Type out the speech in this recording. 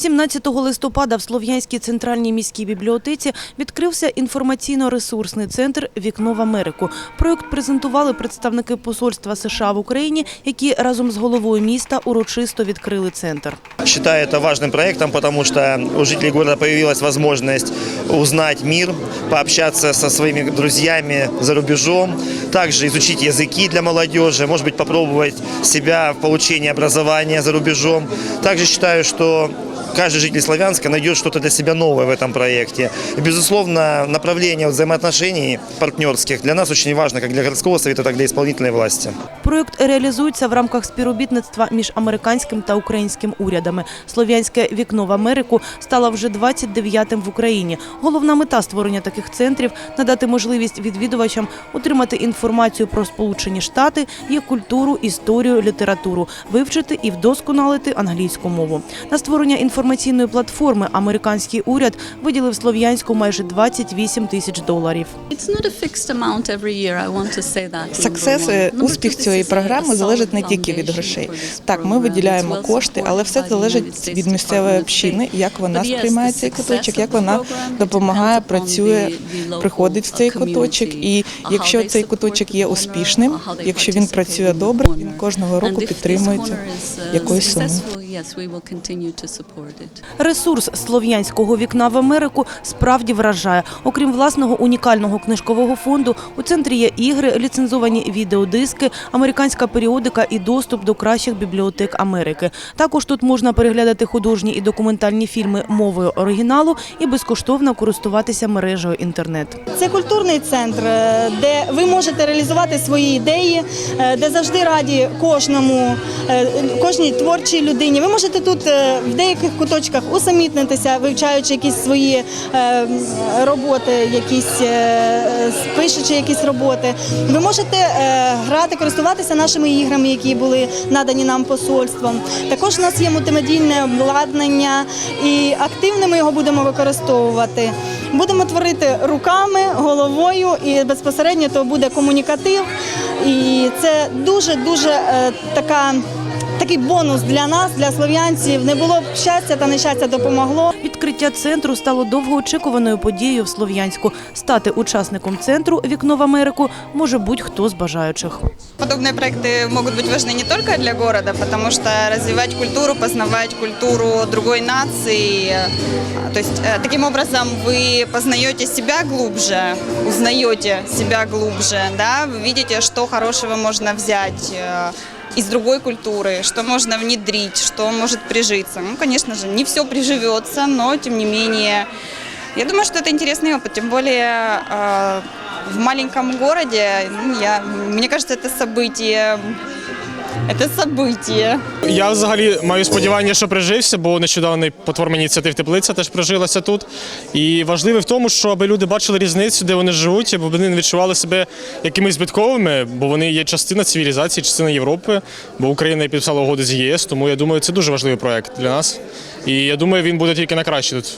17 листопада в Слов'янській центральній міській бібліотеці відкрився інформаційно-ресурсний центр «Вікно в Америку». Проект презентували представники посольства США в Україні, які разом з головою міста урочисто відкрили центр. Считаю это важным проектом, потому что у жителей города появилась возможность узнать мир, пообщаться со своими друзьями за рубежом, также изучить языки для молодежи, может быть, попробовать себя в получении образования за рубежом. Также считаю, что каждый житель Славянска найдет что-то для себя новое в этом проекте. И, безусловно, направление взаимоотношений партнерских для нас очень важно, как для городского совета, так и для исполнительной власти. Проєкт реалізується в рамках співробітництва між американським та українським урядами. Слов'янське вікно в Америку стало вже 29-тим в Україні. Головна мета створення таких центрів надати можливість відвідувачам отримати інформацію про Сполучені Штати, їх культуру, історію, літературу, вивчити і вдосконалити англійську мову. На створення інформаційної платформи американський уряд виділив Слов'янську майже 28 тисяч доларів. Саксес, успіх цієї програми залежить не тільки від грошей. Так, ми виділяємо кошти, але все залежить від місцевої общини, як вона сприймає цей куточок, як вона допомагає, працює, приходить в цей куточок. І якщо цей куточок є успішним, якщо він працює добре, він кожного року підтримується якоюсь сумою. Ресурс слов'янського вікна в Америку справді вражає. Окрім власного унікального книжкового фонду, у центрі є ігри, ліцензовані відеодиски, американська періодика і доступ до кращих бібліотек Америки. Також тут можна переглядати художні і документальні фільми мовою оригіналу і безкоштовно користуватися мережею інтернет. Це культурний центр, е, де ви можете реалізувати свої ідеї, е, де завжди раді кожному, е, кожній творчій людині. Ви можете тут в деяких куточках усамітнитися, вивчаючи якісь свої роботи, якісь пишучи якісь роботи. Ви можете е, грати, користуватися нашими іграми, які були надані нам посольством. Також у нас є мультимедійне обладнання, і активно ми його будемо використовувати. Будемо творити руками, головою і безпосередньо то буде комунікатив. І це дуже дуже е, така Такий бонус для нас, для слов'янців. Не було б щастя та нещастя допомогло. Відкриття центру стало довгоочікуваною подією в Слов'янську. Стати учасником центру «Вікно в Америку» може будь-хто з бажаючих. Подобные проекты могут быть важны не только для города, потому что развивать культуру, познавать культуру другой нации. А, То есть э, таким образом вы познаете себя глубже, узнаете себя глубже, да, вы видите, что хорошего можно взять э, из другой культуры, что можно внедрить, что может прижиться. Ну, конечно же, не все приживется, но тем не менее, я думаю, что это интересный опыт, тем более э, в маленьком городе, ну, я, мне кажется, это событие, это событие. Я взагалі маю сподівання, що прижився, бо нещодавно платформа ініціатив теплиця теж прижилася тут. І важливо в тому, що аби люди бачили різницю, де вони живуть, аби вони не відчували себе якимись збитковими, бо вони є частина цивілізації, частина Європи, бо Україна підписала угоди з ЄС. Тому я думаю, це дуже важливий проект для нас. І я думаю, він буде тільки на краще тут